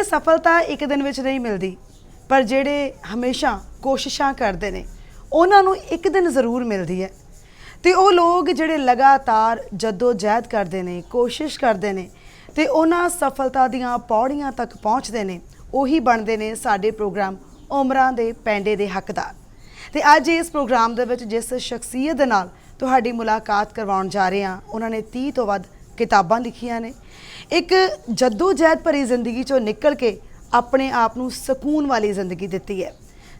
ਕਹਿੰਦੇ ਸਫਲਤਾ ਇੱਕ ਦਿਨ ਵਿੱਚ ਨਹੀਂ ਮਿਲਦੀ, ਪਰ ਜਿਹੜੇ ਹਮੇਸ਼ਾ ਕੋਸ਼ਿਸ਼ਾਂ ਕਰਦੇ ਨੇ, ਉਹਨਾਂ ਨੂੰ ਇੱਕ ਦਿਨ ਜ਼ਰੂਰ ਮਿਲਦੀ ਹੈ। ਤੇ ਉਹ ਲੋਕ ਜਿਹੜੇ ਲਗਾਤਾਰ ਜਦੋਂ ਜਹਿਦ ਕਰਦੇ ਨੇ, ਕੋਸ਼ਿਸ਼ ਕਰਦੇ ਨੇ, ਤੇ ਉਹਨਾਂ ਸਫਲਤਾ ਦੀਆਂ ਪੌੜੀਆਂ ਤੱਕ ਪਹੁੰਚਦੇ ਨੇ, ਉਹੀ ਬਣਦੇ ਨੇ ਸਾਡੇ ਪ੍ਰੋਗਰਾਮ ਉਮਰਾਂ ਦੇ ਪੈਂਡੇ ਦੇ ਹੱਕਦਾਰ। ਤੇ ਅੱਜ ਇਸ ਪ੍ਰੋਗਰਾਮ ਦੇ ਵਿੱਚ ਜਿਸ ਸ਼ਖਸੀਅਤ ਦੇ ਨਾਲ ਤੁਹਾਡੀ ਮੁਲਾਕਾਤ ਕਰਵਾਉਣ ਜਾ ਰਹੇ ਹਾਂ, ਉਹਨਾਂ ਨੇ 30 ਤੋਂ ਵੱਧ ਕਿਤਾਬਾਂ ਲਿਖੀਆਂ ਨੇ। ਇੱਕ ਜੱਦੋ ਜਹਿਦ ਭਰੀ ਜ਼ਿੰਦਗੀ ਚੋਂ ਨਿਕਲ ਕੇ ਆਪਣੇ ਆਪ ਨੂੰ ਸਕੂਨ ਵਾਲੀ ਜ਼ਿੰਦਗੀ ਦਿੱਤੀ ਹੈ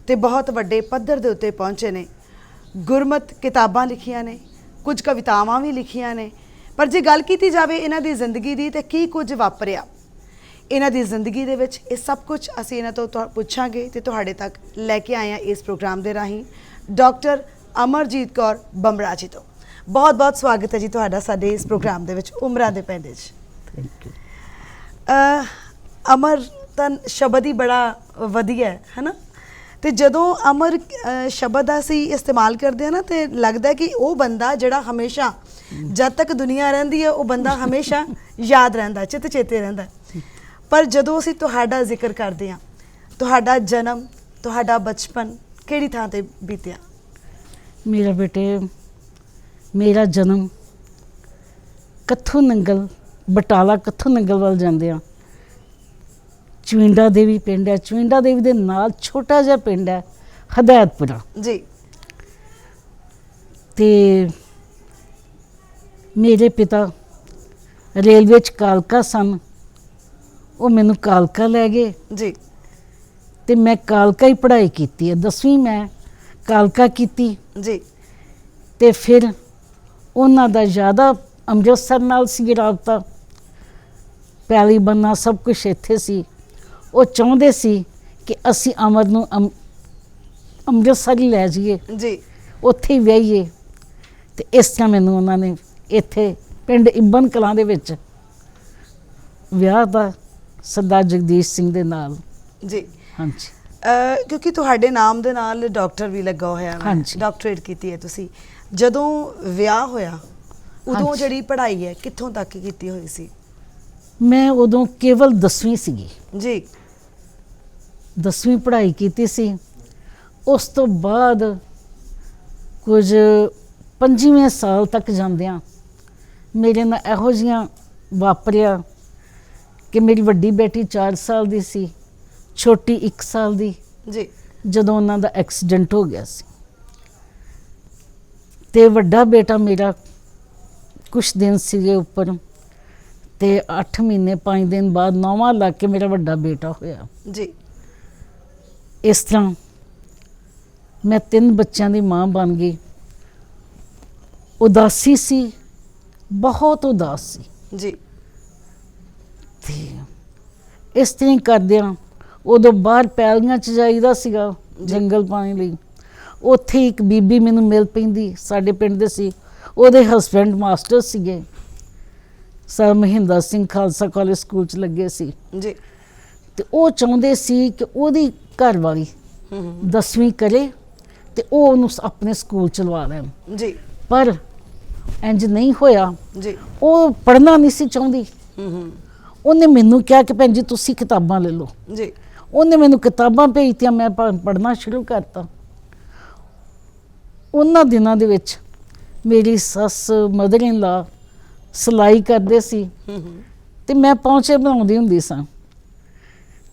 ਤੇ ਬਹੁਤ ਵੱਡੇ ਪੱਧਰ ਦੇ ਉੱਤੇ ਪਹੁੰਚੇ ਨੇ। ਗੁਰਮਤ ਕਿਤਾਬਾਂ ਲਿਖੀਆਂ ਨੇ, ਕੁਝ ਕਵਿਤਾਵਾਂ ਵੀ ਲਿਖੀਆਂ ਨੇ। ਪਰ ਜੇ ਗੱਲ ਕੀਤੀ ਜਾਵੇ ਇਹਨਾਂ ਦੀ ਜ਼ਿੰਦਗੀ ਦੀ ਤੇ ਕੀ ਕੁਝ ਵਾਪਰਿਆ? ਇਹਨਾਂ ਦੀ ਜ਼ਿੰਦਗੀ ਦੇ ਵਿੱਚ ਇਹ ਸਭ ਕੁਝ ਅਸੀਂ ਇਹਨਾਂ ਤੋਂ ਤੁਹਾ- ਪੁੱਛਾਂਗੇ ਤੇ ਤੁਹਾਡੇ ਤੱਕ ਲੈ ਕੇ ਆਏ ਹਾਂ ਇਸ ਪ੍ਰੋਗਰਾਮ ਦੇ ਰਾਹੀਂ। ਡਾਕਟਰ ਅਮਰਜੀਤ ਕੌਰ ਬਮਰਾ ਜੀ ਤੋਂ। ਬਹੁਤ ਬਹੁਤ ਸਵਾਗਤ ਹੈ ਜੀ ਤੁਹਾਡਾ ਸਾਡੇ ਇਸ ਪ੍ਰੋਗਰਾਮ ਦੇ ਵਿੱਚ ਉਮਰਾਂ ਦੇ ਪੈਂਦੇ 'ਚ ਥੈਂਕ ਯੂ ਅਹ ਅਮਰ ਤਾਂ ਸ਼ਬਦ ਹੀ ਬੜਾ ਵਧੀਆ ਹੈ ਹੈਨਾ? ਤੇ ਜਦੋਂ ਅਮਰ ਸ਼ਬਦ ਦਾ ਅਸੀਂ ਇਸਤੇਮਾਲ ਕਰਦੇ ਆ ਨਾ ਤੇ ਲੱਗਦਾ ਕਿ ਉਹ ਬੰਦਾ ਜਿਹੜਾ ਹਮੇਸ਼ਾ ਜਦ ਤੱਕ ਦੁਨੀਆ ਰਹਿੰਦੀ ਹੈ ਉਹ ਬੰਦਾ ਹਮੇਸ਼ਾ ਯਾਦ ਰਹਿੰਦਾ ਚਿੱਤ ਚੇਤੇ ਰਹਿੰਦਾ ਪਰ ਜਦੋਂ ਅਸੀਂ ਤੁਹਾਡਾ ਜ਼ਿਕਰ ਕਰਦੇ ਆ ਤੁਹਾਡਾ ਜਨਮ ਤੁਹਾਡਾ ਬਚਪਨ ਕਿਹੜੀ ਥਾਂ ਤੇ ਬੀਤਿਆ? ਮੇਰਾ ਬੇਟੇ ਮੇਰਾ ਜਨਮ ਕੱਥੂ ਨੰਗਲ ਬਟਾਲਾ ਕੱਥੂ ਨੰਗਲ ਵੱਲ ਜਾਂਦੇ ਆ। ਚਵਿੰਡਾ ਦੇਵੀ ਪਿੰਡ ਹੈ। ਚਵਿੰਡਾ ਦੇਵੀ ਦੇ ਨਾਲ ਛੋਟਾ ਜਿਹਾ ਪਿੰਡ ਹੈ ਹਦਾਇਤਪੁਰਾ। ਜੀ। ਤੇ ਮੇਰੇ ਪਿਤਾ ਰੇਲਵੇ ਚ ਕਾਲਕਾ ਸਨ। ਉਹ ਮੈਨੂੰ ਕਾਲਕਾ ਲੈ ਗਏ। ਜੀ। ਤੇ ਮੈਂ ਕਾਲਕਾ ਹੀ ਪੜ੍ਹਾਈ ਕੀਤੀ ਹੈ। 10ਵੀਂ ਮੈਂ ਕਾਲਕਾ ਕੀਤੀ। ਜੀ। ਤੇ ਫਿਰ ਉਹਨਾਂ ਦਾ ਜ਼ਿਆਦਾ ਅੰਮ੍ਰਿਤਸਰ ਨਾਲ ਸੀ ਰਾਬਤਾ। ਪੈਲੀ ਬੰਨਾ ਸਭ ਕੁਝ ਇੱਥੇ ਸੀ। ਉਹ ਚਾਹੁੰਦੇ ਸੀ ਕਿ ਅਸੀਂ ਅਮਰ ਨੂੰ ਅੰਮ- ਅੰਮ੍ਰਿਤਸਰ ਹੀ ਲੈ ਜਾਈਏ। ਜੀ। ਉੱਥੇ ਹੀ ਵਿਆਹੀਏ। ਤੇ ਇਸ ਤਰ੍ਹਾਂ ਮੈਨੂੰ ਉਹਨਾਂ ਨੇ ਇੱਥੇ ਪਿੰਡ ਇਬਨ ਕਲਾਂ ਦੇ ਵਿੱਚ ਵਿਆਹ ਦਾ ਸਰਦਾਰ ਜਗਦੀਸ਼ ਸਿੰਘ ਦੇ ਨਾਲ। ਜੀ। ਹਾਂਜੀ। ਕਿਉਂਕਿ ਤੁਹਾਡੇ ਨਾਮ ਦੇ ਨਾਲ ਡਾਕਟਰ ਵੀ ਲੱਗਾ ਹੋਇਆ ਹੈ ਹਾਂਜੀ। ਡਾਕਟਰੇਟ ਕੀਤੀ ਹੈ ਤੁਸੀਂ। ਜਦੋਂ ਵਿਆਹ ਹੋਇਆ ਉਦੋਂ ਹਾਂਜੀ। ਜਿਹੜੀ ਪੜ੍ਹਾਈ ਹੈ ਕਿੱਥੋਂ ਤੱਕ ਕੀਤੀ ਹੋਈ ਸੀ? ਮੈਂ ਉਦੋਂ ਕੇਵਲ 10ਵੀਂ ਸੀਗੀ। ਜੀ। 10ਵੀਂ ਪੜ੍ਹਾਈ ਕੀਤੀ ਸੀ। ਉਸ ਤੋਂ ਬਾਅਦ ਕੁਝ ਪੰਜਵੇਂ ਸਾਲ ਤੱਕ ਜਾਂਦਿਆਂ ਮੇਰੇ ਨਾਲ ਇਹੋ ਜਿਹੀਆਂ ਵਾਪਰਿਆ ਕਿ ਮੇਰੀ ਵੱਡੀ ਬੇਟੀ 4 ਸਾਲ ਦੀ ਸੀ ਛੋਟੀ 1 ਸਾਲ ਦੀ। ਜੀ। ਜਦੋਂ ਉਹਨਾਂ ਦਾ ਐਕਸੀਡੈਂਟ ਹੋ ਗਿਆ ਸੀ। ਤੇ ਵੱਡਾ ਬੇਟਾ ਮੇਰਾ ਕੁਝ ਦਿਨ ਸੀਗੇ ਉੱਪਰ ਤੇ 8 ਮਹੀਨੇ 5 ਦਿਨ ਬਾਅਦ ਨੌਵਾਂ ਲੱਗ ਕੇ ਮੇਰਾ ਵੱਡਾ ਬੇਟਾ ਹੋਇਆ। ਜੀ। ਇਸ ਤਰ੍ਹਾਂ ਮੈਂ ਤਿੰਨ ਬੱਚਿਆਂ ਦੀ ਮਾਂ ਬਣ ਗਈ। ਉਦਾਸੀ ਸੀ ਬਹੁਤ ਉਦਾਸ ਸੀ। ਜੀ। ਤੇ ਇਸ ਤਰ੍ਹਾਂ ਕਰਦਿਆਂ ਉਦੋਂ ਬਾਹਰ ਪੈਲੀਆਂ ਚ ਜਾਈਦਾ ਸੀਗਾ ਜੰਗਲ ਪਾਣੀ ਲਈ। ਉੱਥੇ ਇੱਕ ਬੀਬੀ ਮੈਨੂੰ ਮਿਲ ਪੈਂਦੀ ਸਾਡੇ ਪਿੰਡ ਦੇ ਸੀ। ਉਹਦੇ ਹਸਬੰਡ ਮਾਸਟਰ ਸੀਗੇ। Sir Mahinder Singh Khalsa college school ਚ ਲੱਗੇ ਸੀ। ਜੀ। ਤੇ ਉਹ ਚਾਹੁੰਦੇ ਸੀ ਕਿ ਉਹਦੀ ਘਰ ਵਾਲੀ ਹੂੰ ਹੂੰ, ਦਸਵੀਂ ਕਰੇ ਤੇ ਉਹ ਉਹਨੂੰ ਆਪਣੇ ਸਕੂਲ ਚ ਲਵਾ ਲੈਣ ਜੀ। ਪਰ ਇੰਜ ਨਹੀਂ ਹੋਇਆ। ਜੀ। ਉਹ ਪੜ੍ਹਨਾ ਨਹੀਂ ਸੀ ਚਾਹੁੰਦੀ। ਹੂੰ ਹੂੰ, ਉਹਨੇ ਮੈਨੂੰ ਕਿਹਾ ਕਿ ਭੈਣ ਜੀ ਤੁਸੀਂ ਕਿਤਾਬਾਂ ਲੈ ਲਓ। ਜੀ। ਉਹਨੇ ਮੈਨੂੰ ਕਿਤਾਬਾਂ ਭੇਜਤੀਆਂ ਮੈਂ ਪੜ੍ਹਨਾ ਸ਼ੁਰੂ ਕਰਤਾ। ਉਹਨਾਂ ਦਿਨਾਂ ਦੇ ਵਿੱਚ ਮੇਰੀ ਸੱਸ ਮਦਰ ਇਨ ਲਾ ਸਿਲਾਈ ਕਰਦੇ ਸੀ ਤੇ ਮੈਂ ਪਹੁੰਚੇ ਬਣਾਉਂਦੀ ਹੁੰਦੀ ਸਾਂ।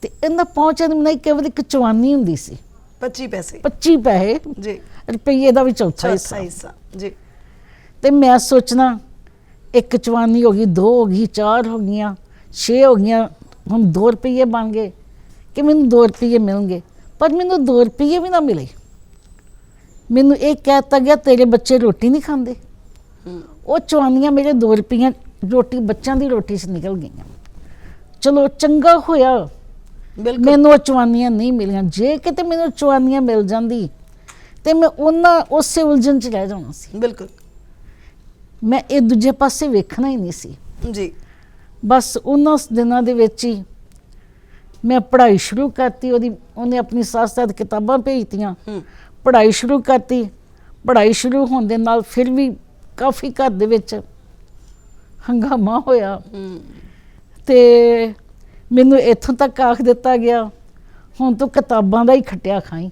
ਤੇ ਇਹਨਾਂ ਪਹੁੰਚੇ ਦੀ ਨਹੀਂ ਕੇਵਲ ਇੱਕ ਚਵਾਨੀ ਹੁੰਦੀ ਸੀ। 25 ਪੈਸੇ। 25 ਪੈਸੇ ਜੀ। ਰੁਪਈਏ ਦਾ ਵੀ ਚੌਥਾ ਚੌਥਾ ਹਿੱਸਾ। ਹਿੱਸਾ ਜੀ। ਤੇ ਮੈਂ ਸੋਚਣਾ ਇੱਕ ਚਵਾਨੀ ਹੋ ਗਈ ਦੋ ਹੋ ਗਈ ਚਾਰ ਹੋ ਗਈਆਂ ਛੇ ਹੋ ਗਈਆਂ ਹੁਣ 2 ਰੁਪਏ ਬਣ ਗਏ ਕਿ ਮੈਨੂੰ 2 ਰੁਪਏ ਮਿਲਣਗੇ। ਪਰ ਮੈਨੂੰ 2 ਰੁਪਏ ਵੀ ਨਾ ਮਿਲੇ। ਮੈਨੂੰ ਇਹ ਕਹਿਤਾ ਗਿਆ ਤੇਰੇ ਬੱਚੇ ਰੋਟੀ ਨਹੀਂ ਖਾਂਦੇ। ਉਹ ਚਵਾਨੀਆਂ ਮੇਰੇ 2 ਰੁਪਈਆਂ ਰੋਟੀ ਬੱਚਿਆਂ ਦੀ ਰੋਟੀ 'ਚ ਨਿਕਲ ਗਈਆਂ। ਚਲੋ ਚੰਗਾ ਹੋਇਆ। ਬਿਲਕੁਲ। ਮੈਨੂੰ ਉਹ ਚਵਾਨੀਆਂ ਨਹੀਂ ਮਿਲੀਆਂ। ਜੇ ਕਿਤੇ ਮੈਨੂੰ ਚਵਾਨੀਆਂ ਮਿਲ ਜਾਂਦੀ ਤੇ ਮੈਂ ਉਹਨਾਂ ਉਸੇ ਉਲਝਣ 'ਚ ਰਹਿ ਜਾਣਾ ਸੀ। ਬਿਲਕੁਲ। ਮੈਂ ਇਹ ਦੂਜੇ ਪਾਸੇ ਵੇਖਣਾ ਹੀ ਨਹੀਂ ਸੀ। ਜੀ। ਬਸ ਉਹਨਾਂ ਦਿਨਾਂ ਦੇ ਵਿੱਚ ਹੀ ਮੈਂ ਪੜ੍ਹਾਈ ਸ਼ੁਰੂ ਕਰਤੀ। ਉਹਦੀ ਉਹਨੇ ਆਪਣੀ ਸਾਥ ਸਾਥ ਕਿਤਾਬਾਂ ਭੇਜਤੀਆਂ। ਹੂੰ। ਪੜ੍ਹਾਈ ਸ਼ੁਰੂ ਕਰਤੀ। ਪੜ੍ਹਾਈ ਸ਼ੁਰੂ ਹੋਣ ਦੇ ਨਾਲ ਫਿਰ ਵੀ ਕਾਫੀ ਘਰ ਦੇ ਵਿੱਚ ਹੰਗਾਮਾ ਹੋਇਆ। ਤੇ ਮੈਨੂੰ ਇੱਥੋਂ ਤੱਕ ਆਖ ਦਿੱਤਾ ਗਿਆ ਹੁਣ ਤੂੰ ਕਿਤਾਬਾਂ ਦਾ ਹੀ ਖੱਟਿਆ ਖਾਈ।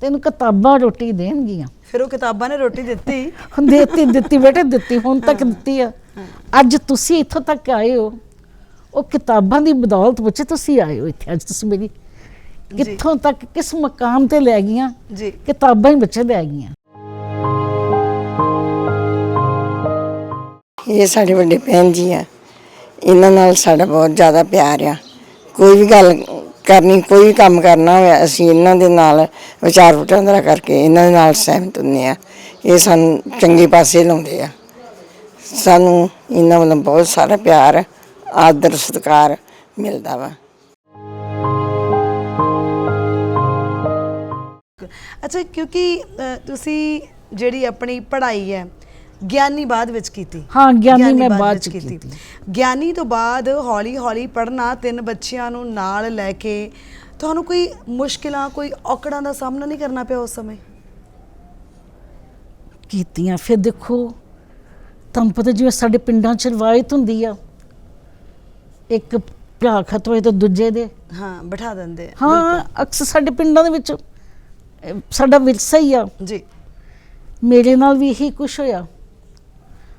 ਤੈਨੂੰ ਕਿਤਾਬਾਂ ਰੋਟੀ ਦੇਣਗੀਆਂ। ਫਿਰ ਉਹ ਕਿਤਾਬਾਂ ਨੇ ਰੋਟੀ ਦਿੱਤੀ? ਹੁਣ ਦਿੱਤੀ ਦਿੱਤੀ ਬੇਟੇ ਦਿੱਤੀ ਹੁਣ ਤੱਕ ਦਿੱਤੀ ਆ। ਅੱਜ ਤੁਸੀਂ ਇੱਥੋਂ ਤੱਕ ਆਏ ਹੋ। ਉਹ ਕਿਤਾਬਾਂ ਦੀ ਬਦੌਲਤ ਵਿੱਚ ਤੁਸੀਂ ਆਏ ਹੋ ਇੱਥੇ ਅੱਜ ਤੁਸੀਂ ਮੇਰੀ। ਕਿੱਥੋਂ ਤੱਕ ਕਿਸ ਮਕਾਮ ਤੇ ਲੈ ਗਈਆਂ ਜੀ। ਕਿਤਾਬਾਂ ਹੀ ਬੱਚੇ ਲੈ ਗਈਆਂ? ਇਹ ਸਾਡੇ ਵੱਡੇ ਭੈਣ ਜੀ ਆ। ਇਹਨਾਂ ਨਾਲ ਸਾਡਾ ਬਹੁਤ ਜ਼ਿਆਦਾ ਪਿਆਰ ਆ। ਕੋਈ ਵੀ ਗੱਲ ਕਰਨੀ ਕੋਈ ਵੀ ਕੰਮ ਕਰਨਾ ਹੋਇਆ ਅਸੀਂ ਇਹਨਾਂ ਦੇ ਨਾਲ ਵਿਚਾਰ ਵਟਾਂਦਰਾ ਕਰਕੇ ਇਹਨਾਂ ਦੇ ਨਾਲ ਸਹਿਮਤ ਹੁੰਦੇ ਆ। ਇਹ ਸਾਨੂੰ ਚੰਗੇ ਪਾਸੇ ਲਾਉਂਦੇ ਆ। ਸਾਨੂੰ ਇਹਨਾਂ ਵੱਲੋਂ ਬਹੁਤ ਸਾਰਾ ਪਿਆਰ ਆਦਰ ਸਤਿਕਾਰ ਮਿਲਦਾ ਵਾ। ਅੱਛਾ ਕਿਉਂਕਿ ਅ, ਤੁਸੀਂ ਜਿਹੜੀ ਆਪਣੀ ਪੜ੍ਹਾਈ ਹੈ ਗਿਆਨੀ ਬਾਅਦ ਵਿੱਚ ਕੀਤੀ। ਹਾਂ, ਗਿਆਨੀ ਮੈਂ ਬਾਅਦ ਚ ਕੀਤੀ। ਗਿਆਨੀ ਤੋਂ ਬਾਅਦ ਹੌਲੀ ਹੌਲੀ ਪੜ੍ਹਨਾ ਤਿੰਨ ਬੱਚਿਆਂ ਨੂੰ ਨਾਲ ਲੈ ਕੇ ਤੁਹਾਨੂੰ ਕੋਈ ਮੁਸ਼ਕਿਲਾਂ ਕੋਈ ਔਕੜਾਂ ਦਾ ਸਾਹਮਣਾ ਨਹੀਂ ਕਰਨਾ ਪਿਆ ਉਸ ਸਮੇਂ? ਕੀਤੀਆਂ। ਫਿਰ ਦੇਖੋ ਤੁਹਾਨੂੰ ਪਤਾ ਜਿਵੇਂ ਸਾਡੇ ਪਿੰਡਾਂ 'ਚ ਰਵਾਇਤ ਹੁੰਦੀ ਆ। ਇੱਕ ਭਰਾ ਖਤ ਹੋਏ ਤਾਂ ਦੂਜੇ ਦੇ। ਹਾਂ ਬਿਠਾ ਦਿੰਦੇ ਆ। ਹਾਂ ਅਕਸਰ ਸਾਡੇ ਪਿੰਡਾਂ ਦੇ ਵਿੱਚ ਸਾਡਾ ਵਿਰਸਾ ਹੀ ਆ। ਜੀ। ਮੇਰੇ ਨਾਲ ਵੀ ਇਹੀ ਕੁਝ ਹੋਇਆ।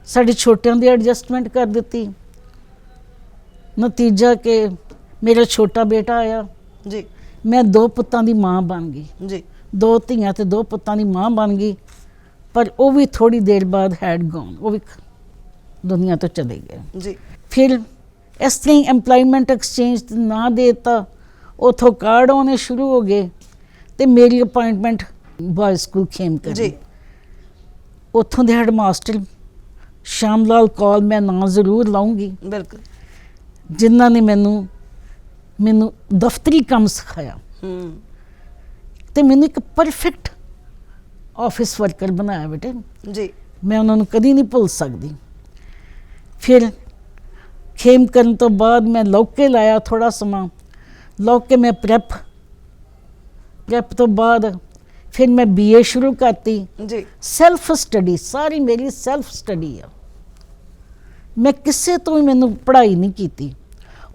ਸਾਡੇ ਛੋਟਿਆਂ ਦੀ ਐਡਜਸਟਮੈਂਟ ਕਰ ਦਿੱਤੀ। ਨਤੀਜਾ ਕਿ ਮੇਰਾ ਛੋਟਾ ਬੇਟਾ ਆਇਆ। ਜੀ। ਮੈਂ ਦੋ ਪੁੱਤਾਂ ਦੀ ਮਾਂ ਬਣ ਗਈ। ਜੀ। ਦੋ ਧੀਆਂ ਤੇ ਦੋ ਪੁੱਤਾਂ ਦੀ ਮਾਂ ਬਣ ਗਈ। ਪਰ ਉਹ ਵੀ ਥੋੜੀ ਦੇਰ ਬਾਅਦ ਹੈਡ ਗੋਨ ਉਹ ਵੀ ਦੁਨੀਆ ਤੋਂ ਚਲੇ ਗਏ। ਜੀ। ਫਿਰ ਇਸ ਤਰ੍ਹਾਂ ਹੀ EMPLOYMENT ਐਕਸਚੇਂਜ ਨਾ ਦੇਤਾ। ਉਥੋਂ ਕਾਰਡ ਆਉਣੇ ਸ਼ੁਰੂ ਹੋ ਗਏ। ਤੇ ਮੇਰੀ ਅਪਾਇੰਟਮੈਂਟ ਬॉय ਸਕੂਲ ਖੇਮ ਕਰ। ਜੀ। ਉੱਥੋਂ ਦੇ ਹੈਡਮਾਸਟਰ ਸ਼ਾਮ ਲਾਲ ਕੌਲ ਮੈਂ ਨਾਂ ਜ਼ਰੂਰ ਲਾਉਂਗੀ। ਬਿਲਕੁਲ। ਜਿਨ੍ਹਾਂ ਨੇ ਮੈਨੂੰ ਮੈਨੂੰ ਦਫ਼ਤਰੀ ਕੰਮ ਸਿਖਾਇਆ। ਹੂੰ। ਤੇ ਮੈਨੂੰ ਇੱਕ ਪਰਫੈਕਟ ਆਫਿਸ ਵਰਕਰ ਬਣਾਇਆ ਬੇਟੇ। ਜੀ। ਮੈਂ ਉਹਨਾਂ ਨੂੰ ਕਦੀ ਨਹੀਂ ਭੁੱਲ ਸਕਦੀ। ਫਿਰ ਖੇਮ ਕਰਨ ਤੋਂ ਬਾਅਦ ਮੈਂ ਲੌਕੇ ਲਾਇਆ ਥੋੜਾ ਸਮਾਂ। ਲੌਕੇ ਮੈਂ ਪ੍ਰੈਪ ਪ੍ਰੈਪ ਤੋਂ ਬਾਅਦ ਫਿਰ ਮੈਂ ਬੀਏ ਸ਼ੁਰੂ ਕਰਤੀ। ਜੀ। ਸੈਲਫ ਸਟੱਡੀ ਸਾਰੀ ਮੇਰੀ ਸੈਲਫ ਸਟੱਡੀ ਆ। ਮੈਂ ਕਿਸੇ ਤੋਂ ਵੀ ਮੈਨੂੰ ਪੜ੍ਹਾਈ ਨਹੀਂ ਕੀਤੀ।